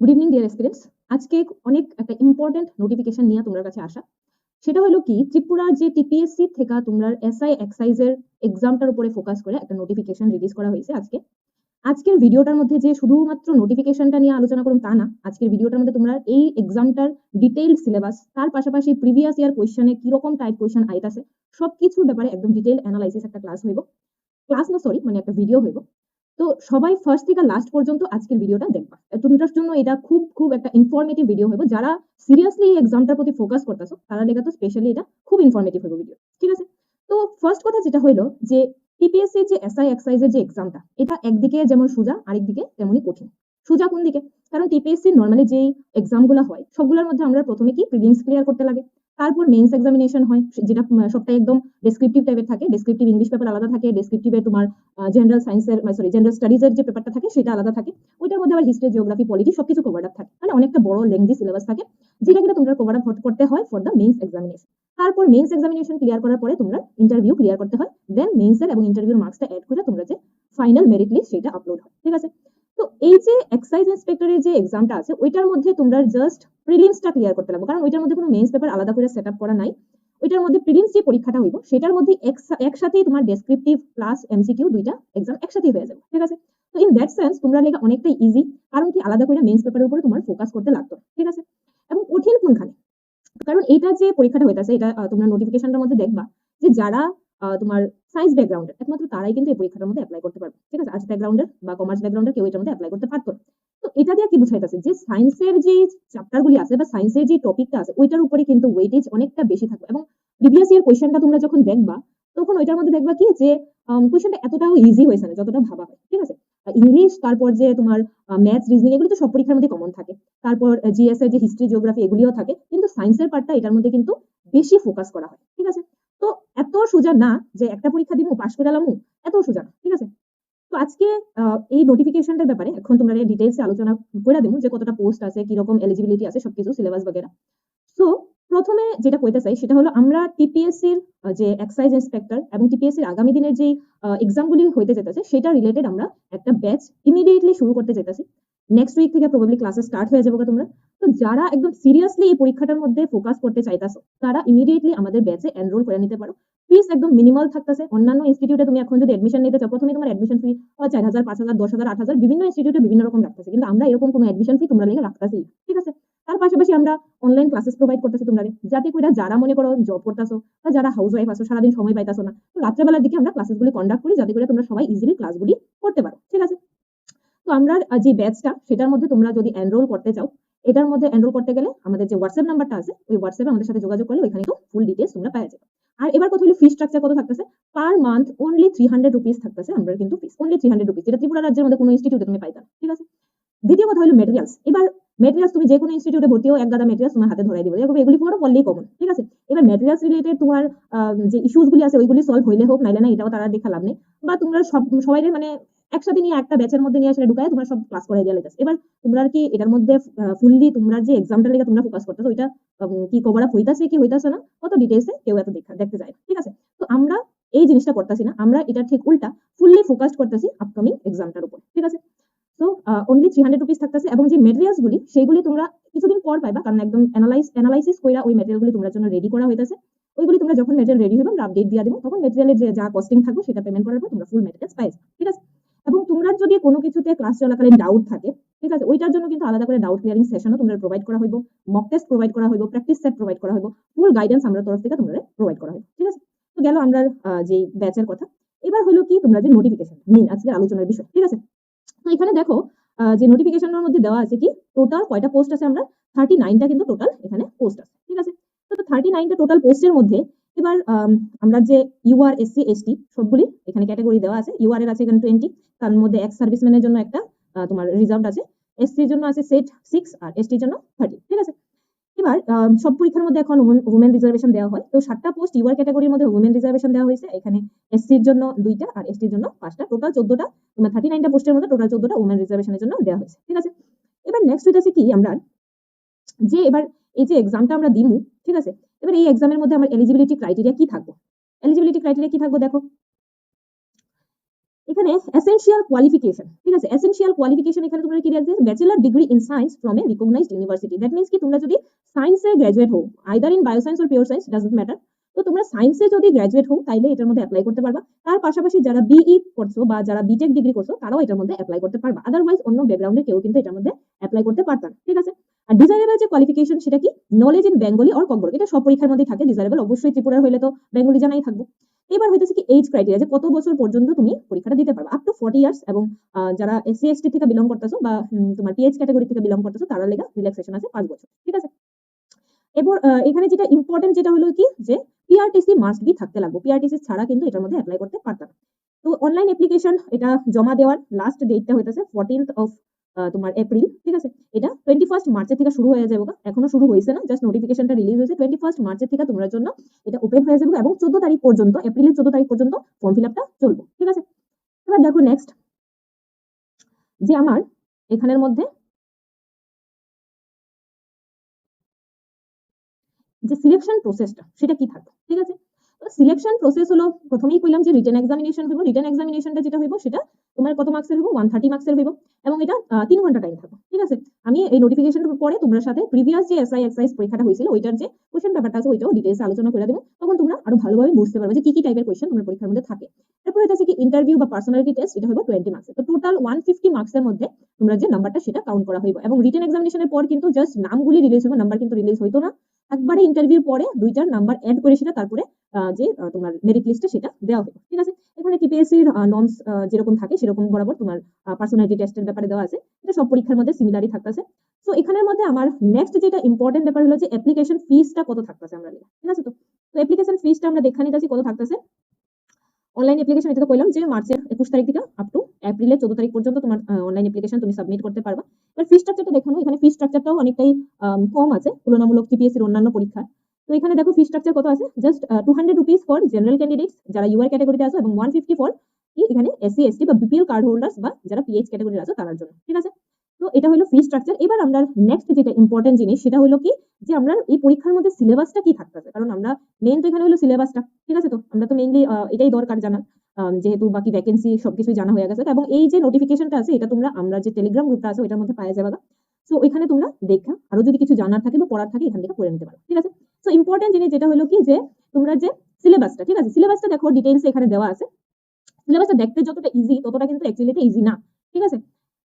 Good evening dear students আজকে অনেক একটা ইম্পর্টেন্ট নোটিফিকেশন নিয়ে তোমার কাছে আসা। সেটা হলো কি, ত্রিপুরার যে টিপিএসসি থেকে তোমরা এসআই এক্সাইজের এক্সামটার উপরে ফোকাস করে একটা নোটিফিকেশন রিলিজ করা হয়েছে আজকে। আজকের ভিডিওটার মধ্যে যে শুধুমাত্র নোটিফিকেশনটা নিয়ে আলোচনা করুন তা না, আজকের ভিডিওটার মধ্যে তোমরা এই এক্সামটার ডিটেইল সিলেবাস তার পাশাপাশি প্রিভিয়াস ইয়ার কোয়েশ্চনে কীরকম টাইপ কোয়েশ্চন আইতাছে সব কিছুর ব্যাপারে একদম ডিটেইল অ্যানালাইসিস একটা ক্লাস হইব। ক্লাস না সরি মানে একটা ভিডিও হইব। তো সবাই ফার্স্ট থেকে লাস্ট পর্যন্ত আজকের ভিডিওটা দেখবা। তোমাদের জন্য এটা খুব খুব একটা ইনফরমেটিভ ভিডিও হবে যারা সিরিয়াসলি এই এক্সামটার প্রতি ফোকাস করতেছো, তারা লেগে তো স্পেশালি এটা খুব ইনফরমেটিভ হইব ভিডিও ঠিক আছে? তো ফার্স্ট কথা যেটা হইল যে টিপিএসসি যে এসআই এক্সাইজের যে এক্সামটা এটা একদিকে যেমন সোজা, আরেকদিকে তেমনই কঠিন। সোজা কোন দিকে? কারণ টিপিএসসি নর্মালি যেই এক্সামগুলো হয়, সবগুলোর মধ্যে আমরা প্রথমে কি প্রিলিমস ক্লিয়ার করতে লাগে। তারপর মেন্স এক্সামিনেশন হয়, যেটা সবটাই একদম ডেসক্রিপটিভ টাইপের থাকে ডেসক্রিপটিভ ইংলিশ পেপার আলাদা থাকে ডেসক্রিপটিভে তোমার জেনারেল সায়েন্সের সরি জেনারেল স্টাডিজের যে পেপারটা থাকে, সেটা আলাদা থাকে। ওইটার মধ্যে আবার হিস্ট্রি জিওগ্রাফি পলিটি সবকিছু কভার আপ থাকে। মানে অনেকটা বড় লেংদি সিলেবাস থাকে, যেটা কিনা তোমরা কভার আপ করতে হয় ফর দ্য মেন্স এক্সামিনেশন তারপর মেন্স এক্সামিনেশন ক্লিয়ার করার পরে তোমরা ইন্টারভিউ ক্লিয়ার করতে হয় দেন মেন্সের এবং ইন্টারভিউর মার্কসটা অ্যাড করে তোমরা যে ফাইনাল মেরিট লিস্ট সেটা আপলোড হয়, ঠিক আছে? তো এই যে এক্সাইজ ইন্সপেক্টরের যে এক্সামটা আছে, ওইটার মধ্যে তোমরা জাস্ট প্রিলিমসটা ক্লিয়ার করতে কারণ ওইটার মধ্যে কোনো মেন্স পেপার আলাদা করে সেট করা নাই। ওইটার মধ্যে প্রিলিমস যে পরীক্ষাটা হইব, সেটার মধ্যে একসাথেই তোমার ডেসক্রিপটিভ প্লাস এমসিকিউ দুইটা এক্সাম একসাথেই হয়ে যাবে। ঠিক আছে? তো ইন দ্যাট সেন্স তোমরা লেগে অনেকটাই ইজি কারণ কি আলাদা করে মেন্স পেপারের উপরে তোমার ফোকাস করতে লাগতো। ঠিক আছে? এবং কঠিন কোনখানে? কারণ এটা যে পরীক্ষাটা হইতাছে, এটা তোমরা নোটিফিকেশনটার মধ্যে দেখবা যে যারা তোমার সায়েন্স ব্যাকগ্রাউন্ডের একমাত্র তারাই কিন্তু এই পরীক্ষাটার মধ্যে অ্যাপ্লাই করতে পারবে। ঠিক আছে? আর্টস ব্যাকগ্রাউন্ডের বা কমার্স ব্যাকগ্রাউন্ডের কেউ এটার মধ্যে অ্যাপ্লাই করতে পারতো তো এটা দিয়ে কি বুঝাইতেছে? যে সায়েন্সের যে চ্যাপ্টারগুলি আছে বা সায়েন্সের যে টপিকটা আছে, ওইটার উপরে কিন্তু ওয়েটেজ অনেকটা বেশি থাকবে। এবং প্রিভিয়াস ইয়ার কোয়েশ্চেনটা তোমরা যখন দেখবা, তখন ওইটার মধ্যে দেখবা কি যে কোয়েশ্চেনটা এতটাও ইজি হয়েছে না, যতটা ভাবা হয়। ঠিক আছে? ইংলিশ তারপর যে তোমার ম্যাথস রিজনিং এগুলো তো সব পরীক্ষার মধ্যে কমন থাকে। তারপর জিএস এর যে হিস্ট্রি জিওগ্রাফি এগুলিও থাকে। কিন্তু সায়েন্সের পার্টটা এটার মধ্যে কিন্তু বেশি ফোকাস করা হয়। ঠিক আছে? তো এত সোজা না যে একটা পরীক্ষা দিব, পাশ করে এলাম, এত সোজা না, ঠিক আছে? তো আজকে এই নোটিফিকেশনটার ব্যাপারে এখন তোমরা ডিটেলসে আলোচনা করে দেবো, যে কতটা পোস্ট আছে, কীরকম এলিজিবিলিটি আছে, সবকিছু সিলেবাস বগেরা। সো প্রথমে যেটা কইতে চাই, সেটা হলো আমরা টিপিএসসির যে এক্সাইজ ইন্সপেক্টর এবং টিপিএসসি টিপিএসসির আগামী দিনের যে এক্সামগুলি হইতে যেতেছে, সেটা রিলেটেড আমরা একটা ব্যাচ ইমিডিয়েটলি শুরু করতে যেতেছি। নেক্সট উইক থেকে প্রবাবলি ক্লাসে স্টার্ট হয়ে যাবে তোমরা। তো যারা একদম সিরিয়াসলি এই পরীক্ষাটার মধ্যে ফোকাস করতে চাইতাছো, তারা ইমিডিয়েটলি আমাদের ব্যাচে এনরোল করে নিতে পারো। ফিস একদম মিনিমাল থাকতেছে। অন্যান্য ইনস্টিটিউটে তুমি এখন যদি অ্যাডমিশন নিতে চাও, প্রথমে তোমার এডমিশন ফি চার হাজার, পাঁচ হাজার, দশ হাজার, আট হাজার, বিভিন্ন ইনস্টিটিউটে বিভিন্ন রকম রাখতেছে। কিন্তু আমরা এরকম কোনো অ্যাডমিশন ফি তোমরা লেগে রাখতেছি ঠিক আছে? তার পাশাপাশি আমরা অনলাইন ক্লাসেস প্রোভাইড করতেছি তোমরা যাতে করে যারা মনে করো জব করতেছো বা যারা হাউস ওয়াইফ আছো, সারাদিন সময় পাইতাছো না, তো রাত্রেবেলার দিকে আমরা ক্লাসেসগুলি কন্ডাক্ট করি, যাতে করে তোমরা সবাই ইজিলি ক্লাসগুলি করতে পারো, ঠিক আছে? তো আমরা যে ব্যাচটা সেটার মধ্যে তোমরা যদি এনরোল করতে চাও, এটার মধ্যে এনরোল করতে গেলে আমাদের যে হোয়াটসঅ্যাপ নাম্বারটা আছে, ওই হোয়াটসঅ্যাপে আমাদের সাথে যোগাযোগ করলে ওইখানে তো ফুল ডিটেলস তোমরা পাওয়া যাবে। আর এবার কথা হলো ফি স্ট্রাকচার কত থাকতেছে? Per month only three hundred rupees থাকতেছে আমরা কিন্তু fees only three hundred rupees যেটা ত্রিপুরা রাজ্যের মধ্যে কোনো ইনস্টিটিউটে তুমি পাইতা ঠিক আছে? দ্বিতীয় কথা হলো মেটেরিয়ালস এবার মেটেরিয়ালস তুমি যে কোনো ইনস্টিটিউটে ভর্তি হও, এক গাদা মেটেরিয়ালস তোমার হাতে ধরাই দিবে এগুলি পুরো বললেই কমন ঠিক আছে? এবার মেটেরিয়ালস রিলেটেড তোমার যে ইস্যুস গুলি আছে, ওইগুলি সলভ হইলে হোক, নাইলে না, এটাও তারা দেখা লাভ নেই। বা তোমরা সব সবাই মানে একসাথে নিয়ে একটা ব্যাচের মধ্যে নিয়ে আসলে ঢুকায়, তোমরা সব ক্লাস করে দেওয়া এবার তোমরা কি এটার মধ্যে ফুললি তোমরা যে এক্সামটার লেগে তোমরা ফোকাস করতেছো, ওইটা কি কভার আপ হইতাছে, কি হইতাছে না কত ডিটেলসে কেউ এত দেখতে যায় ঠিক আছে? তো আমরা এই জিনিসটা করতেছি না, আমরা এটা ঠিক উল্টা ফুললি ফোকাস করতেছি আপকামিং এক্সামটার উপর, ঠিক আছে? তো অনলি থ্রি হান্ড্রেড রুপিস থাকতেছে এবং যে মেটেরিয়ালস গুলি, সেইগুলি তোমরা কিছুদিন পর পাইবা, কারণ একদম অ্যানালাইস অ্যানালাইসিস কইরা ওই মেটেরিয়াল গুলি তোমার জন্য রেডি করা হইতেছে। ওইগুলি তোমরা যখন মেটেরিয়াল রেডি হবে আমরা আপডেট দিয়ে দেবো, তখন মেটেরিয়ালের যে, যা কস্টিং থাকবে, সেটা পেমেন্ট করার পর তোমরা ফুল মেটেরিয়ালস পাই ঠিক আছে? এবং তোমরা যদি কোনো কিছুতে ক্লাস চলাকালীন ডাউট থাকে, ঠিক আছে? ওইটার জন্য কিন্তু আলাদা করে ডাউট ক্লিয়ারিং সেশনও তোমরা প্রোভাইড করা হইব। মক টেস্ট প্রোভাইড করা হইব প্র্যাকটিস সেট প্রোভাইড করা হইব ফুল গাইডেন্স আমরা তরফ থেকে তোমরা প্রোভাইড করা হইব, ঠিক আছে? তো গেল আমরা যে ব্যাচের কথা। এবার হলো কি তোমরা যে নোটিফিকেশন মেইন আজকের আলোচনার বিষয়, ঠিক আছে? তো এখানে দেখো যে নোটিফিকেশনের মধ্যে দেওয়া আছে কি টোটাল কয়টা পোস্ট আছে আমরা? থার্টি নাইনটা কিন্তু টোটাল এখানে পোস্ট আছে, ঠিক আছে? তো থার্টি নাইনটা টোটাল পোস্টের মধ্যে এবার আমরা যে ইউআর এসসি এসটি সবগুলি, এখানে ক্যাটাগরি দেওয়া আছে ইউআর এর আছে এখানে টোয়েন্টি তার মধ্যে এক্স সার্ভিসম্যানের জন্য একটা তোমার রিজার্ভ আছে এসসির জন্য আছে সেট সিক্স আর এসটির জন্য থার্টি ঠিক আছে? এবার সব পরীক্ষার মধ্যে এখন উমেন রিজার্ভেশন দেওয়া হয়, তো সাতটা পোস্ট ইউআর ক্যাটাগরির মধ্যে উমেন রিজার্ভেশন দেওয়া হয়েছে, এখানে এসসির জন্য দুইটা আর এসটির জন্য পাঁচটা টোটাল চোদ্দটা, তোমার থার্টি নাইনটা পোস্টের মধ্যে টোটাল চোদ্দটা উমেন রিজার্ভেশনের জন্য দেওয়া হয়েছে, ঠিক আছে? এবার নেক্সট হইতেছে কি, আমরা যে এবার এই যে এক্সামটা আমরা দিমু, ঠিক আছে? এবার এই এক্সামের মধ্যে আমার এলিজিবিলিটি ক্রাইটেরিয়া কি থাকব? এলিজিবিলিটি ক্রাইটেরিয়া কি থাকব দেখো? এখানে এসেনশিয়াল কোয়ালিফিকেশন ঠিক আছে? এসেনশিয়াল কোয়ালিফিকেশন এখানে তোমরা কি রাখবে bachelor degree in science from a recognised university that means কি? তোমরা যদি সায়েন্সে গ্র্যাজুয়েট হও either in bio bioscience or pure science doesn't matter তো তোমরা সায়েন্সে যদি গ্রাজুয়েট হও, তাইলে এটার মধ্যে অ্যাপ্লাই করতে পারবা। তার পাশাপাশি যারা বিই করছ বা যারা বিটেক ডিগ্রি করছ, তারাও এটার মধ্যে অ্যাপ্লাই করতে পারবা। আদারওয়াইজ অন্য ব্যাকগ্রাউন্ডে কেউ কিন্তু এটার মধ্যে অ্যাপ্লাই করতে পারতাম, ঠিক আছে? আর ডিজাইরেবল যে কোয়ালিফিকেশন সেটা কি? Knowledge in Bengali or Kokborok এটা সব পরীক্ষার মধ্যেই থাকে ডিজাইরেবল অবশ্যই ত্রিপুরার হইলে তো বেঙ্গলি জানাই থাকব। এবার হইতেছে কি এইজ ক্রাইটেরিয়া যে কত বছর পর্যন্ত তুমি পরীক্ষাটা দিতে পারবে? আপ টু ফর্টি ইয়ার্স এবং যারা এসসি এসটি থেকে বিলং করতেছো বা তোমার পিএইচ ক্যাটাগরি থেকে বিলং করতেছো তারা লেগা রিল্যাক্সেশন আছে পাঁচ বছর। ঠিক আছে? আহ, এখানে যেটা ইম্পর্টেন্ট যেটা হলো কি? যে পিআরটিসি মাস্ট বি থাকতে লাগবে। পিআরটিসি ছাড়া কিন্তু এটার মধ্যে অ্যাপ্লাই করতে পারতাম তো অনলাইন অ্যাপ্লিকেশন এটা জমা দেওয়ার লাস্ট ডেটটা হইতেছে ফোরটিন্থ অফ তোমার এপ্রিল ঠিক আছে? এটা টোয়েন্টি ফার্স্ট মার্চের থেকে শুরু হয়ে যাবে এখনও শুরু হয়েছে না জাস্ট নোটিফিকেশনটা রিলিজ হয়েছে টোয়েন্টি ফার্স্ট মার্চের থেকে তোমরা জন্য। এটা ওপেন হয়ে যাবে এবং চোদ্দ তারিখ পর্যন্ত এপ্রিলের চোদ্দ তারিখ পর্যন্ত ফর্ম ফিল আপটা চলবে, ঠিক আছে? এবার দেখো নেক্সট যে আমার এখানের মধ্যে যে সিলেকশন প্রসেসটা সেটা কি থাকবে, ঠিক আছে? সিলেকশন প্রসেস হলো প্রথমেই কইলাম যে রিটেন এক্সামিনেশন হইব। রিটেন এক্সামিনেশনটা যেটা হইব সেটা তোমার কত মার্কসের হইব? ওয়ান থার্টি মার্কসের হইব। এবং এটা তিন ঘণ্টা টাইম থাকবে। ঠিক আছে? আমি এই নোটিফিকেশনের পরে তোমার সাথে প্রিভিয়াস যে এসআই এক্সাইজ পরীক্ষাটা হয়েছিল, ওইটার যে কোশ্চেন পেপারটা আছে, ওইটাও ডিটেলস আলোচনা করে দেবো। তখন তোমরা আরও ভালোভাবে বুঝতে পারবে যে কি কি টাইপের কোশ্চেন তোমার পরীক্ষার মধ্যে থাকে। তারপর এটা আছে কি ইন্টারভিউ বা পার্সোনালিটি টেস্ট এটা হইব টোয়েন্টি মার্কসের তো টোটাল ওয়ান ফিফটি মার্কসের মধ্যে তোমরা যে নাম্বারটা সেটা কাউন্ট করা হইব। এবং রিটেন এক্সামিনেশনের পর কিন্তু জাস্ট নামগুলি রিলিজ হবে নাম্বার কিন্তু রিলিজ হইতো না। একবারে ইন্টারভিউ পরে দুইটার নাম্বার অ্যাড করে সেটা তারপরে যে তোমার মেরিট লিস্টে সেটা দেওয়া হবে ঠিক আছে? এখানে টিপিএসসির নর্মস যেরকম থাকে সেরকম বরাবর তোমার পার্সোনালিটি টেস্টের ব্যাপারে দেওয়া আছে। এটা সব পরীক্ষার মধ্যে সিমিলারই থাকতেছে। তো এখানের মধ্যে আমার নেক্সট যেটা ইম্পর্টেন্ট ব্যাপার হলো যে অ্যাপ্লিকেশন ফিসটা কত থাকতেছে আমরা ঠিক আছে তো? অ্যাপ্লিকেশন ফিসটা আমরা দেখা নিতেছি কত থাকতেছে? অনলাইন অ্যাপ্লিকেশন এটা তো কইলাম যে মার্চের একুশ তারিখ থেকে আপ টু এপ্রিলের চোদ্দ তারিখ পর্যন্ত তোমার অনলাইন অ্যাপ্লিকেশন তুমি সাবমিট করতে পারবা। এবার ফি স্ট্রাকচারটা দেখানো এখানে ফি স্ট্রাকচারটাও অনেকটাই কম আছে, তুলনামূলক টিপিএসসির অন্যান্য পরীক্ষা তো এখানে দেখো ফি স্ট্রাকচার কত আছে? Just two hundred rupees for general candidates যারা ইউআর ক্যাটাগরিতে আছে এবং ওয়ান ফিফটি ফর এখানে এসসি এসটি বা বিপিএল কার্ড হোল্ডার্স বা যারা পিএইচ ক্যাটাগরির আছে তার জন্য। ঠিক আছে? তো এটা হলো ফি স্ট্রাকচার এবার আমরা নেক্সট যেটা ইম্পর্টেন্ট জিনিস, সেটা হলো কি? যে আমরা এই পরীক্ষার মধ্যে সিলেবাসটা কি থাকতেছে কারণ আমরা মেইন তো এখানে হলো সিলেবাসটা ঠিক আছে তো? আমরা তো মেইনলি এটাই দরকার জানা যেহেতু বাকি ভ্যাকেন্সি সবকিছু জানা হয়ে গেছে। এবং এই যে নোটিফিকেশনটা আছে, এটা তোমরা, আমরা যে টেলিগ্রাম গ্রুপটা আছে, ওইটার মধ্যে পাওয়া যাবে সো ওইখানে তোমরা দেখা, আরও যদি কিছু জানার থাকে বা পড়ার থাকে, এখান থেকে পড়ে নিতে পারো, ঠিক আছে? সো ইম্পর্টেন্ট জিনিস যেটা হলো কি? যে তোমরা যে সিলেবাসটা ঠিক আছে? সিলেবাসটা দেখো ডিটেইলস এখানে দেওয়া আছে। সিলেবাসটা দেখতে যতটা ইজি ততটা কিন্তু অ্যাকচুয়ালি ইজি না, ঠিক আছে?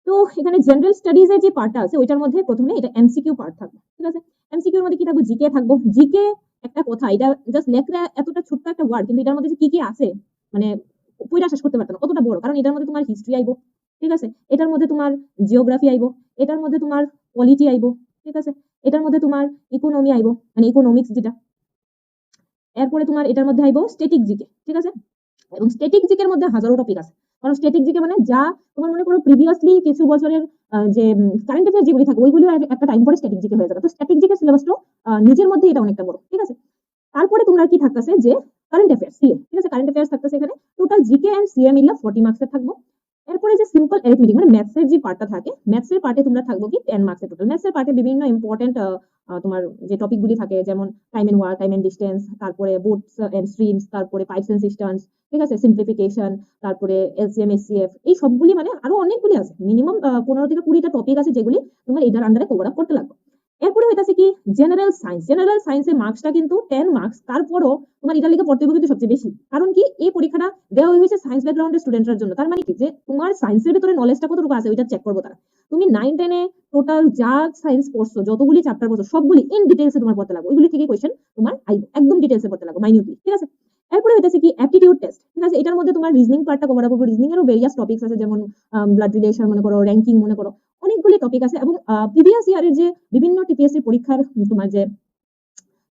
তো এখানে জেনারেল স্টাডিজ এর যে পার্টটা আছে, ওইটার মধ্যে প্রথমে এটা এমসিকিউ পার্ট থাকবে, ঠিক আছে? এমসিকিউ এর মধ্যে কি থাকবে? জিকে থাকব। জিকে একটা কথা, এটা জাস্ট লেখরা এতটা ছোট্ট একটা ওয়ার্ড কিন্তু এটার মধ্যে যে কি কি আছে মানে পয়লা শেষ করতে পারতো না, অতটা বড়, কারণ এটার মধ্যে তোমার হিস্ট্রি আইবো, ঠিক আছে? এটার মধ্যে তোমার জিওগ্রাফি আইবো, এটার মধ্যে তোমার পলিটি আইবো, ঠিক আছে? এটার মধ্যে তোমার ইকোনমি আইবো মানে ইকোনমিক্স যেটা। এরপরে তোমার এটার মধ্যে আইবো স্ট্যাটিক জিকে ঠিক আছে? এবং স্ট্যাটিক জিকের মধ্যে হাজারো টপিক আছে। কারণ স্ট্যাটিক জিকে মানে যা তোমার মনে করো প্রিভিয়াসলি কিছু বছরের যে কারেন্ট অ্যাফেয়ার যেগুলি থাকে, ওইগুলো একটা টাইম পরে স্ট্যাটিক জিকে হয়ে যাবে। তো স্ট্যাটিক জিকে সিলেবাসটা নিজের মধ্যে এটা অনেকটা বড়, ঠিক আছে? তারপরে তোমরা কি থাকতেছে যে কারেন্ট অ্যাফেয়ার্স সিএ ঠিক আছে? কারেন্ট অ্যাফেয়ার্স থাকতেছে এখানে। টোটাল জিকে এন্ড সিএ মিলে ফর্টি মার্কসের থাকব। এরপরে যে সিম্পল অ্যারিথমেটিক মানে ম্যাথসের যে পার্টটা থাকে ম্যাথসের পার্টে তোমরা থাকব কি টেন মার্কসের টোটাল ম্যাথসের পার্টে বিভিন্ন ইম্পর্টেন্ট তোমার যে টপিকগুলি থাকে, যেমন time and work time and distance তারপরে বোটস এন্ড স্ট্রিমস তারপরে পাইপস এন্ড সিস্টেমস ঠিক আছে? সিম্পলিফিকেশন তারপরে এলসিএম এসসিএফ এই সবগুলি মানে আরও অনেকগুলি আছে। মিনিমাম পনেরো থেকে কুড়িটা টপিক আছে যেগুলি তোমার এটার আন্ডারে কভার আপ করতে লাগবে। এরপরে হইতাছে কি? জেনারেল সায়েন্স জেনারেল সায়েন্সের মার্কসটা কিন্তু টেন মার্কস তারপরও তোমার এটার লিগে পড়তে হবে কিন্তু সবচেয়ে বেশি। কারণ কি? এই পরীক্ষাটা দেওয়া হয়েছে সায়েন্স ব্যাকগ্রাউন্ডের স্টুডেন্টদের জন্য। তার মানে কি? যে তোমার সায়েন্সের ভিতরে নলেজটা কতটুকু আছে, ওইটা চেক করব তারা। তুমি নাইন টেনে টোটাল যা সায়েন্স পড়ছো, যতগুলি চ্যাপ্টার পড়ছো, সবগুলি ইন ডিটেলসে তোমার পড়তে লাগবে। ওইগুলি থেকে কোয়েশ্চেন তোমার আইব একদম ডিটেলসে পড়তে লাগবে মাইনিউটলি ঠিক আছে? এরপরে হইতাছে কি? অ্যাপটিটিউড টেস্ট ঠিক আছে? এটার মধ্যে তোমার রিজনিং পার্টটা কভার আপ রিজনিং এরও ভেরিয়াস টপিকস আছে, যেমন ব্লাড রিলেশন মনে করো র্যাঙ্কিং মনে করো। অনেকগুলি টপিক আছে এবং প্রিভিয়াস ইয়ারের যে বিভিন্ন টিপিএসসি পরীক্ষার তোমার যে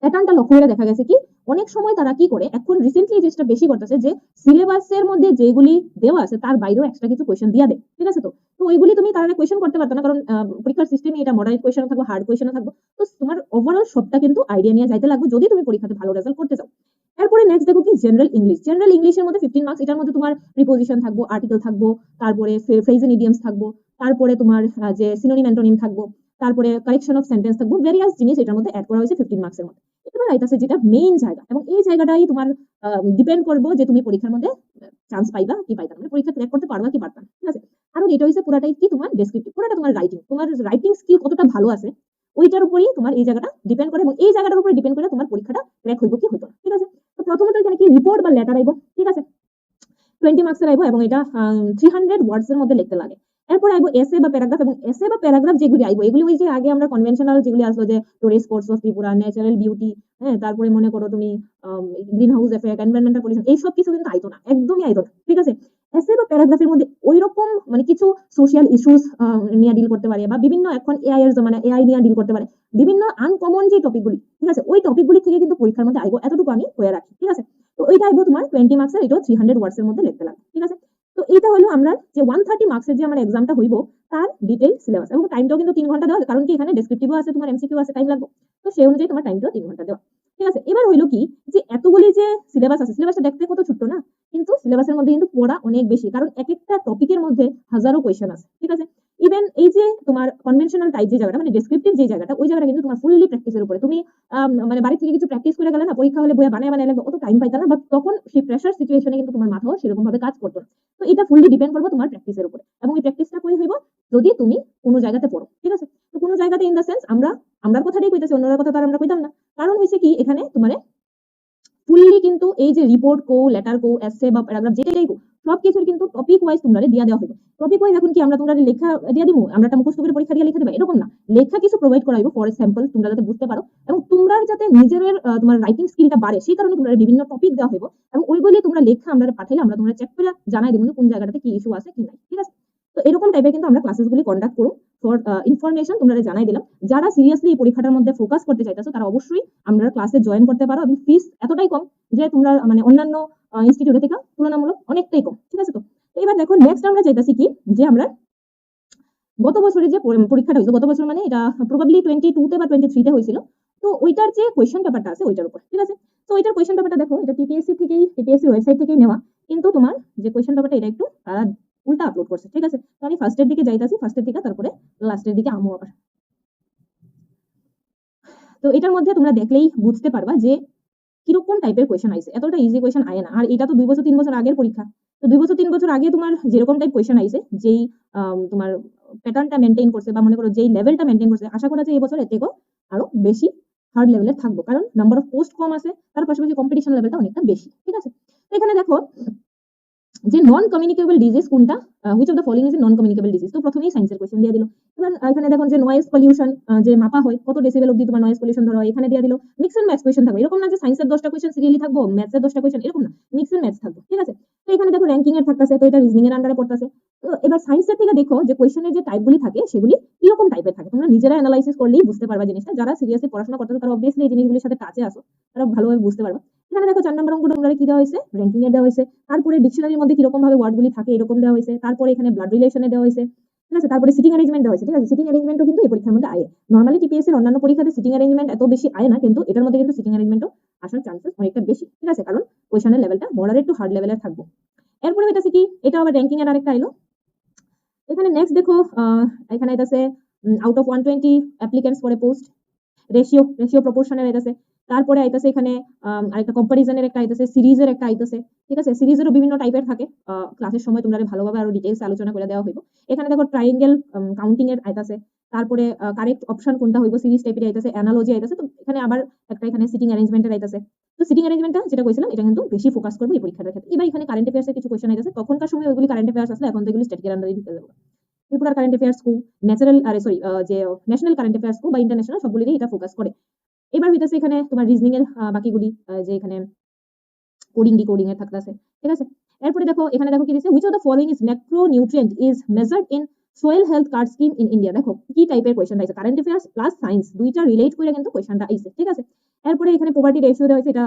প্যাটার্নটা লক্ষ্য করে দেখা গেছে কি, অনেক সময় তারা কি করে, এখন রিসেন্টলি জিনিসটা বেশি করতেছে যে সিলেবাসের মধ্যে যেগুলি দেওয়া আছে তার বাইরেও এক্সট্রা কিছু কোয়েশ্চেন দিয়ে দেয়, ঠিক আছে তো? তো ওইগুলি তুমি তারা কোয়েশ্চেন করতে পারতো না, কারণ পরীক্ষার সিস্টেমে এটা মডারেট কোয়েশ্চেন থাকবে হার্ড কোয়েশ্চেন থাকবে। তো তোমার ওভারঅল সবটা কিন্তু আইডিয়া নিয়ে যাইতে লাগবে যদি তুমি পরীক্ষাতে ভালো রেজাল্ট করতে চাও। এরপরে নেক্সট দেখো কি জেনারেল ইংলিশ জেনারেল ইংলিশের মধ্যে ফিফটিন মার্কস এটার মধ্যে তোমার প্রিপোজিশন থাকব আর্টিকেল থাকব, তারপরে ফ্রেজ এন্ড ইডিয়ামস থাকব, তারপরে তোমার যে সিনোনিম অ্যান্টোনিম থাকব, তারপরে কারেকশন অফ সেন্টেন্স থাকব ভেরিয়াস জিনিস এটার মধ্যে অ্যাড করা হয়েছে ফিফটিন মার্কসের মধ্যে। এবার আইতাছে যেটা মেইন জায়গা, এবং এই জায়গাটাই তোমার ডিপেন্ড করব যে তুমি পরীক্ষার মধ্যে চান্স পাইবা কি পাইবা মানে পরীক্ষা ক্র্যাক করতে পারবা কি পারবা ঠিক আছে? কারণ এটা হচ্ছে পুরাটাই কি তোমার ডেসক্রিপটিভ পুরাটা তোমার রাইটিং তোমার রাইটিং স্কিল কতটা ভালো আছে, ওইটার উপরেই তোমার এই জায়গাটা ডিপেন্ড করে, এবং এই জায়গাটার উপরে ডিপেন্ড করে তোমার পরীক্ষাটা ক্র্যাক হইব কি হইতো ঠিক আছে? তো প্রথমত এখানে কি রিপোর্ট বা লেটার আইব? ঠিক আছে? টোয়েন্টি মার্কসের আইব এবং এটা থ্রি হান্ড্রেড ওয়ার্ডস এর মধ্যে লিখতে লাগে। এরপর আইব এসে বা প্যারাগ্রাফ এবং এসে বা প্যারাগ্রাফ যেগুলি আইব, এগুলি ওই যে আগে আমরা কনভেনশনাল যেগুলি আসলো যে tourist spots of Tripura natural beauty হ্যাঁ তারপরে মনে করো তুমি greenhouse effect environmental pollution এইসব কিছু কিন্তু আইতো না, একদমই আইতো না, ঠিক আছে? প্যারাগ্রাফের মধ্যে মানে কিছু সোশ্যাল ইস্যুস নিয়ে ডিল করতে পারে বা বিভিন্ন এখন এআই এর এআই নিয়ে ডিল করতে পারে। বিভিন্ন আনকমন যে টপিকগুলি ঠিক আছে? ওই টপিকগুলি থেকে কিন্তু পরীক্ষার মধ্যে আইব এতটুকু আমি রাখি, ঠিক আছে? তো ওইটা আইব তোমার টোয়েন্টি মার্কসের এটাও থ্রি হান্ড্রেড ওয়ার্ডস এর মধ্যে লিখতে লাগে ঠিক আছে? তো এইটা হলো আমরা যে ওয়ান থার্টি মার্কসের যে আমার এক্সামটা হইব, তার ডিটেল সিলেবাস এবং টাইমটাও কিন্তু তিন ঘণ্টা দেওয়া, কারণ কি এখানে ডেসক্রিপটিভও আছে, তোমার এমসিকিউ আছে টাইম লাগবে। তো সেই অনুযায়ী তোমার টাইমটাও তিন ঘণ্টা দেওয়া। ঠিক আছে? এবার হইল কি? যে এতগুলি যে সিলেবাস আছে সিলেবাসটা দেখতে কত ছোট্ট না? কিন্তু সিলেবাসের মধ্যে কিন্তু পড়া অনেক বেশি, কারণ এক একটা টপিকের মধ্যে হাজারো কোয়েশ্চেন আছে, ঠিক আছে? ইভেন এই যে তোমার কনভেনশনাল টাইপ যে জায়গাটা মানে ডেসক্রিপটিভ যে জায়গাটা, ওই জায়গাটা কিন্তু তোমার ফুললি প্র্যাকটিসের উপরে। তুমি মানে বাড়ি থেকে কিছু প্র্যাকটিস করে গেলে না, পরীক্ষা হলে বইয়া বানায় বানায় অত টাইম পাইতা না বা তখন সেই প্রেশার সিচুয়েশনে কিন্তু তোমার মাথাও সেরকম ভাবে কাজ করতো না। তো এটা ফুললি ডিপেন্ড করব তোমার প্র্যাকটিসের উপরে। এবং এই প্র্যাকটিসটা কই হইব? যদি তুমি কোনো জায়গাতে পড়ো, ঠিক আছে? কোনো জায়গাতে ইন দ্য সেন্স আমরা, আমরার কথাটাই কইতেছি অন্যরা কথা তো আর আমরা কইতাম না। কারণ হয়েছে কি, এখানে তোমার ফুললি কিন্তু এই যে রিপোর্ট কো লেটার কো এসে বা প্যারাগ্রাফ যেটাই কো সব কিছুর কিন্তু টপিক ওয়াইজ তোমরা দিয়া দেওয়া হইব। টপিক ওয়াইজ এখন কি আমরা তোমরা লেখা দিয়া দিমু? আমরা একটা মুখস্থ করে পরীক্ষা দিয়ে লিখে দিবা? এরকম না। লেখা কিছু প্রোভাইড করা হইব ফর এক্সাম্পল তোমরা যাতে বুঝতে পারো। এবং তোমরা যাতে নিজের তোমার রাইটিং স্কিলটা বাড়ে, সেই কারণে তোমরা বিভিন্ন টপিক দেওয়া হইব। এবং ওইগুলি তোমরা লেখা আমরা পাঠাইলে আমরা তোমরা চেক করে জানাই দিব কোন জায়গাটাতে কি ইস্যু আছে, কি নাই। ঠিক আছে? তো এরকম টাইপের কিন্তু আমরা ক্লাসেসগুলি কন্ডাক্ট করুন ফর ইনফরমেশন তোমরা জানাই দিলাম। যারা সিরিয়াসলি এই পরীক্ষাটার মধ্যে ফোকাস করতে চাইতেছো, তারা অবশ্যই আমরা ক্লাসে জয়েন করতে পারো এবং ফিস এতটাই কম যে তোমরা মানে অন্যান্য ইনস্টিটিউটে থেকে তুলনামূলক অনেকটাই কম। ঠিক আছে তো? এবার দেখো নেক্সট আমরা চাইতেছি কি? যে আমরা গত বছরের যে পরীক্ষাটা হয়েছিল, গত বছর মানে এটা প্রবাবলি টোয়েন্টি টুতে বা টোয়েন্টি থ্রিতে হয়েছিল। তো ওইটার যে কোয়েশ্চেন পেপারটা আছে, ওইটার উপর। ঠিক আছে? তো ওইটার কোয়েশ্চেন পেপারটা দেখো, এটা টিপিএসসি থেকেই টিপিএসসি ওয়েবসাইট থেকেই নেওয়া। কিন্তু তোমার যে কোয়েশ্চেন পেপারটা এটা একটু উল্টা আপলোড করছে, ঠিক আছে? তো আমি ফার্স্টের দিকে যাইতাছি ফার্স্টের দিকে তারপরে লাস্টের দিকে আমু আবার তো এটার মধ্যে তোমরা দেখলেই বুঝতে পারবা যে কীরকম টাইপের কোয়েশন আইছে। এতটা ইজি কোয়েশ্চেন আয় না। আর এটা তো দুই বছর, তিন বছর আগের পরীক্ষা। তো দুই বছর, তিন বছর আগে তোমার যেরকম টাইপ কোয়েশ্চেন আইছে, যেই তোমার প্যাটার্নটা মেনটেন করছে বা মনে করো যেই লেভেলটা মেনটেন করছে, আশা করা যায় এই বছর এর থেকেও আরও বেশি হার্ড লেভেলের থাকব। কারণ নাম্বার অফ পোস্ট কম আছে, তার পাশাপাশি কম্পিটিশন লেভেলটা অনেকটা বেশি, ঠিক আছে? তো এখানে দেখো যে নন কমিউনিকেবল ডিজিজ কোনটা which of the following is non communicable disease তো প্রথমেই সায়েন্সের কোয়েশ্চেন দিয়ে দিল। এবার এখানে দেখুন যে নয়েজ পলিউশন যে মাপা হয়, কত ডেসিবেল অবধি তোমার নয়েজ পলিউশন ধরো এখানে দিয়ে দিল। মিক্স এন্ড ম্যাথস কোয়েশ্চেন থাকবে। এরকম না যে সায়েন্সের দশটা কোয়েশ্চেন সিরিয়ালি থাকব ম্যাথসের দশটা কোয়েশ্চেন এরকম না। মিক্স এন্ড ম্যাথস থাকবে, ঠিক আছে? তো এখানে দেখো র্যাঙ্কিং এর থাকতেছে, তো এটা রিজনিং এর আন্ডারে পড়তেছে। তো এবার সায়েন্সের থেকে দেখো যে কোয়েশ্চেনের যে টাইপগুলি থাকে, সেগুলি কীরকম টাইপের থাকে? তোমরা নিজেরা অ্যানালাইসিস করলেই বুঝতে পারবা জিনিসটা। যারা সিরিয়াসলি পড়াশোনা করতেছে, তারা অবভিয়াসলি এই জিনিসগুলির সাথে টাচে আসো তারা ভালোভাবে বুঝতে পারবা। এখানে দেখো চার নম্বর অঙ্কটা তোমরা কি দেওয়া হয়েছে? র্যাঙ্কিং এর দেওয়া হয়েছে। তারপরে ডিকশনারির মধ্যে কীরকম ভাবে ওয়ার্ডগুলি থাকে এরকম দেওয়া হয়েছে। তারপরে এখানে ব্লাড রিলেশনে দেওয়া হয়েছে। ঠিক আছে? তারপরে সিটিং অ্যারেঞ্জমেন্ট দেওয়া হয়েছে। ঠিক আছে? সিটিং অ্যারেঞ্জমেন্টও কিন্তু এই পরীক্ষার মধ্যে আয়। নর্মালি টিপিএসসি এর অন্যান্য পরীক্ষাতে সিটিং অ্যারেঞ্জমেন্ট এত বেশি আয় না, কিন্তু এটার মধ্যে কিন্তু সিটিং অ্যারেঞ্জমেন্টও আসার চান্সেস অনেকটা বেশি। ঠিক আছে? কারণ কোয়েশনের লেভেলটা মডারেট টু হার্ড লেভেলের থাকব। এরপরে হইতাছে কি? এটা আবার র্যাঙ্কিং এর আরেকটা আইলো। এখানে নেক্সট দেখো এখানে আইতাছে out of one twenty applicants for a post ratio ratio প্রপোর্শনের আইতাছে তারপরে আইতাছে এখানে আরেকটা কম্পারিজনের একটা আইতাছে সিরিজের একটা আইতাছে, ঠিক আছে? সিরিজেরও বিভিন্ন টাইপের থাকে। ক্লাসের সময় তোমরা ভালোভাবে আরও ডিটেইলস আলোচনা করে দেওয়া হইব। এখানে দেখো ট্রায়াঙ্গেল কাউন্টিং এর আইতাছে। তারপরে কারেক্ট অপশন কোনটা হইব? সিরিজ টাইপের আইতাছে অ্যানালজি আইতাছে। তো এখানে আবার একটা এখানে সিটিং অ্যারেঞ্জমেন্টের আইতাছে। তো সিটিং অ্যারেঞ্জমেন্টটা যেটা কইছিলাম, এটা কিন্তু বেশি ফোকাস করব এই পরীক্ষাটার ক্ষেত্রে। এবার এখানে কারেন্ট অ্যাফেয়ার্সের কিছু কোয়েশ্চেন আইতাছে। তখনকার সময় ওইগুলি কারেন্ট অ্যাফেয়ার্স আসলে এখন তো এগুলি স্ট্যাটিকের আন্ডারে দিতে যাব। ত্রিপুরার কারেন্ট অ্যাফেয়ার্স কু ন্যাচারাল আরে সরি যে ন্যাশনাল কারেন্ট অ্যাফেয়ার্স কু বা ইন্টারন্যাশনাল সবগুলিরই এটা ফোকাস করে। এবার হইতেছে এখানে তোমার রিজনিং এর বাকিগুলি যে এখানে কোডিং ডিকোডিং এর থাকতেছে, ঠিক আছে? এরপরে দেখো, এখানে দেখো কি দিছে which of the following is macro nutrient is measured in soil health card scheme in India দেখো, কি টাইপের কোয়েশন আইছে? কারেন্ট অ্যাফেয়ার্স প্লাস সায়েন্স দুইটা রিলেট করে কিন্তু কোয়েশনটা আইছে, ঠিক আছে? এরপরে এখানে পোভার্টি রেশিও দেওয়া হয়েছে, এটা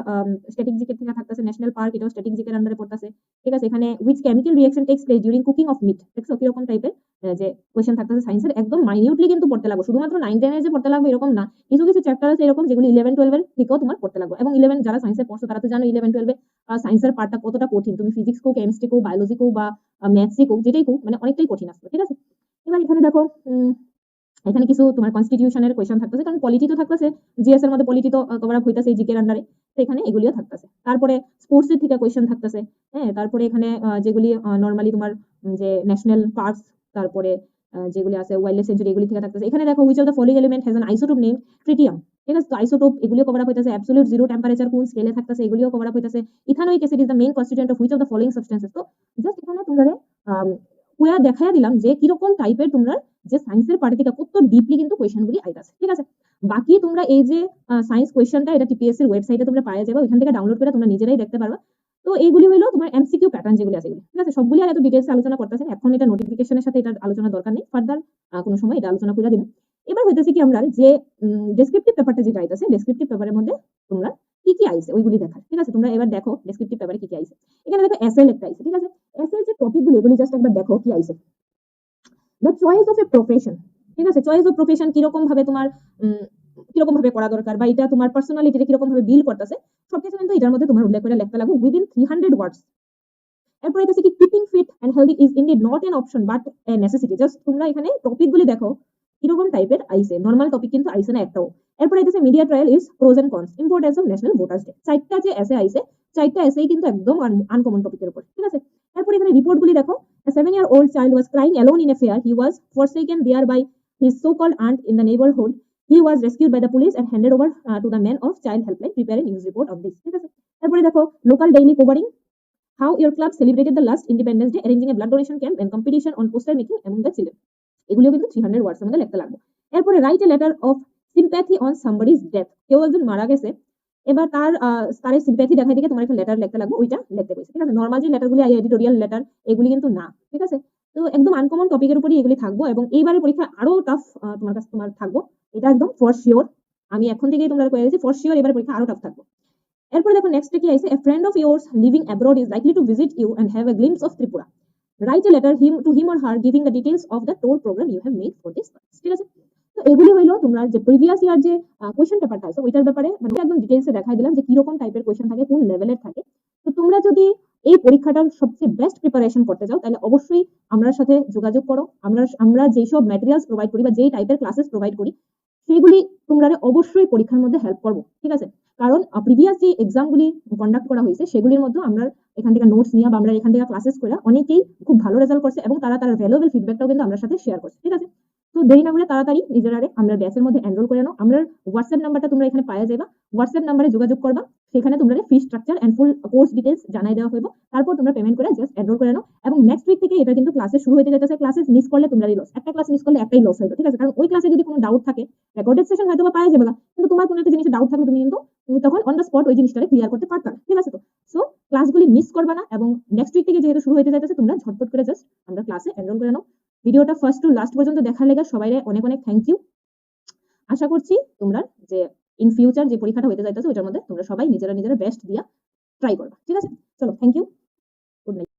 স্ট্যাটিক জিকের থেকে থাকতেছে ন্যাশনাল পার্ক এটাও স্ট্যাটিক জিকের আন্ডারে পড়তেছে। ঠিক আছে, এখানে which chemical reaction takes place during cooking of meat দেখছ, কীরকম টাইপের যে কোয়েশ্চেন থাকতেছে সায়েন্সের একদম মাইনিউটলি কিন্তু পড়তে লাগবে। শুধুমাত্র নাইন টেনের যে পড়তে লাগবে, এরকম না। কিছু কিছু চ্যাপ্টার আছে এরকম যেগুলো ইলেভেন টুয়েলভের থেকেও তোমার পড়তে লাগবে। এবং ইলেভেন যারা সায়েন্সে পড়ছো, তারা তো জানো ইলেভেন টুয়েলভে সায়েন্সের পার্টটা কতটা কঠিন। তুমি ফিজিক্স কো কেমিস্ট্রি কো বায়োলজি কো বা ম্যাথসই কো যেটাই কো মানে অনেকটাই কঠিন আসবে। ঠিক আছে? এবার এখানে দেখো এখানে কিছু তোমার কনস্টিটিউশনের কোয়েশ্চেন থাকতেছে, কারণ পলিটি তো থাকতেছে জিএস এর মধ্যে পলিটি তো কভার আপ হইতাছে জিকের আন্ডারে তো এখানে এগুলিও থাকতেছে। তারপরে স্পোর্টস এর থেকে কোয়েশ্চেন থাকতেছে হ্যাঁ তারপরে এখানে যেগুলি নর্মালি তোমার যে ন্যাশনাল পার্কস তারপরে যেগুলি আছে ওয়াইল্ড সেঞ্চুরি এগুলি থেকে থাকতেছে। এখানে দেখো which of the following element has an isotope name tritium ঠিক আছে, তো আইসোটোপ এগুলিও কভার আপ হইতাছে অ্যাবসলিউট জিরো টেম্পারেচার কোন স্কেলে থাকতেছে, এগুলিও কভার আপ হইতাছে। Ethanoic acid is the main constituent of which of the following substances তো জাস্ট এখানে তোমরা কুয়া দেখাইয়া দিলাম যে কীরকম টাইপের তোমরা যে সায়েন্সের পার্টি থেকে কত ডিপলি কিন্তু কোয়েশ্চেনগুলি আইতাছে ঠিক আছে? বাকি তোমরা এই যে সায়েন্স কোয়েশ্চেনটা এটা টিপিএসসি এর ওয়েবসাইটে তোমরা পাওয়া যাবে, ওইখান থেকে ডাউনলোড করে তোমরা নিজেরাই দেখতে পারবা। তো এইগুলি হলো তোমার এমসিকিউ প্যাটার্ন যেগুলি আছে ঠিক আছে? সবগুলি আর এত ডিটেলস আলোচনা করতেছেন এখন এটা নোটিফিকেশনের সাথে এটা আলোচনা দরকার নেই। ফার্দার কোনো সময় এটা আলোচনা করে দিব। এবার হইতেছে কি আমরা যে ডেসক্রিপটিভ পেপারটা যেটা আইতাছে ডেসক্রিপটিভ পেপারের মধ্যে তোমরা কি কি আইছে ওইগুলি দেখার, ঠিক আছে? তোমরা এবার দেখো ডেসক্রিপটিভ পেপারে কি কি আইছে। এখানে দেখো এসএল একটা আইছে, ঠিক আছে? এসএল যে টপিকগুলো এগুলি জাস্ট একবার দেখো কি আইছে। The choice of a profession ঠিক আছে? চয়েস অফ প্রফেশন কীরকম ভাবে তোমার কীরকম ভাবে করা দরকার বা এটা তোমার পার্সোনালিটিটা কীরকম ভাবে বিল করতেছে, সবকিছু কিন্তু এটার মধ্যে তোমার উল্লেখ করে লিখতে লাগবে উইদিন থ্রি হান্ড্রেড ওয়ার্ডস এরপরে এটা কি keeping fit and healthy is indeed not an option but necessity just তোমরা এখানে টপিকগুলি দেখো, কীরকম টাইপের আইসে? নর্মাল টপিক কিন্তু আইসে না একটাও। এরপরে এটা media trial is pros and cons importance of national voters day চারটা যে এসে আইছে চারটা এসেই কিন্তু একদম আনকমন টপিকের উপর ঠিক আছে এরপরে এখানে রিপোর্টগুলি দেখো year old child was crying alone in a fair. He was forsaken there by his so called aunt in the neighborhood. He was rescued by the police and handed over uh, to the men of child helpline. Prepare a news report ঠিক আছে তারপরে দেখো local daily covering how your club celebrated the last independence day arranging a blood donation camp and competition on poster making among the children এগুলিও কিন্তু three hundred ওয়ার্ডসের মধ্যে লিখতে লাগবে এরপরে write a letter of sympathy on somebody's death কেউ একজন মারা গেছে, এবার তার তার সিম্প্যাথি দেখাই দিকে তোমার একটা লেটার লিখতে লাগবে, ওইটা লিখতে কইছে ঠিক আছে? নর্মাল যে লেটারগুলি এডিটোরিয়াল লেটার এগুলি কিন্তু না। ঠিক আছে? তো একদম আনকমন টপিকের উপরই এগুলি থাকব এবং এইবারের পরীক্ষা আরও টাফ তোমার কাছে, তোমার থাকব। এটা একদম ফর শিওর আমি এখন থেকেই তোমরা কয়ে দিয়েছি ফর শিওর এবার পরীক্ষা আরও টাফ থাকব। এরপরে দেখো নেক্সট কি আছে a friend of yours living is likely to visit you and have a glimpse of Tripura. Write a letter him, to him or her, giving the details of the tour program you have made for this purpose. ঠিক আছে? এগুলি হইল তোমরা যে previous year যে question পেপারটা আছে ওইটার ব্যাপারে মানে একদম ডিটেলসে দেখাই দিলাম যে কীরকম টাইপের কোয়েশ্চেন থাকে, কোন লেভেলের থাকে। তো তোমরা যদি এই পরীক্ষাটার সবচেয়ে বেস্ট প্রিপারেশন করতে চাও, তাহলে অবশ্যই আমরার সাথে যোগাযোগ করো। আমরা আমরা যেসব ম্যাটেরিয়ালস প্রোভাইড করি বা যেই টাইপের ক্লাসেস প্রোভাইড করি, সেগুলি তোমরা অবশ্যই পরীক্ষার মধ্যে হেল্প করব, ঠিক আছে? কারণ প্রিভিয়াস যে এক্সামগুলি কন্ডাক্ট করা হয়েছে, সেগুলির মধ্যে আমরা এখান থেকে নোটস নিয়ে বা আমরা এখান থেকে ক্লাসেস করে অনেকেই খুব ভালো রেজাল্ট করছে এবং তারা তার ভ্যালুয়েবল ফিডব্যাকটাও কিন্তু আমার সাথে শেয়ার করছে, ঠিক আছে? তো দেরি না করে তাড়াতাড়ি নিজেরারে আমরা ব্যাচের মধ্যে এনরোল করে নাও। আমরা হোয়াটসঅ্যাপ নাম্বারটা তোমরা এখানে পাওয়া যাবে হোয়াটসঅ্যাপ নাম্বারে যোগাযোগ করবা। সেখানে তোমরা fee structure and full course details জানাই দেওয়া হইব। তারপর তোমরা পেমেন্ট করে জাস্ট এনরোল করে নাও। এবং নেক্সট উইক থেকে এটা কিন্তু ক্লাসে শুরু হতে যাচ্ছে ক্লাসেস মিস করলে তোমরাই লস একটা ক্লাস মিস করলে একটাই লস হইবে, ঠিক আছে? কারণ ওই ক্লাসে যদি কোনো ডাউট থাকে রেকর্ডেড সেশন হয়তো পাওয়া যাবে না কিন্তু তোমার কোনো একটা জিনিসে ডাউট থাকলে তুমি কিন্তু তখন অন দ্য স্পট ওই জিনিসটাকে ক্লিয়ার করতে পারতা ঠিক আছে তো? সো ক্লাসগুলি মিস করবা না। এবং নেক্সট উইক থেকে যেহেতু শুরু হতে যাচ্ছে তোমরা ঝটপট করে জাস্ট আমরা ক্লাসে এনরোল করে নাও। ভিডিওটা ফার্স্ট টু লাস্ট পর্যন্ত দেখার লেগে সবাই অনেক অনেক থ্যাংক ইউ আশা করছি তোমরা যে ইন ফিউচার যে পরীক্ষাটা হইতে যাইতেছে, ওইটার মধ্যে তোমরা সবাই নিজেরা নিজেরা বেস্ট দিয়া ট্রাই করবা। ঠিক আছে? চলো থ্যাংক ইউ গুড নাইট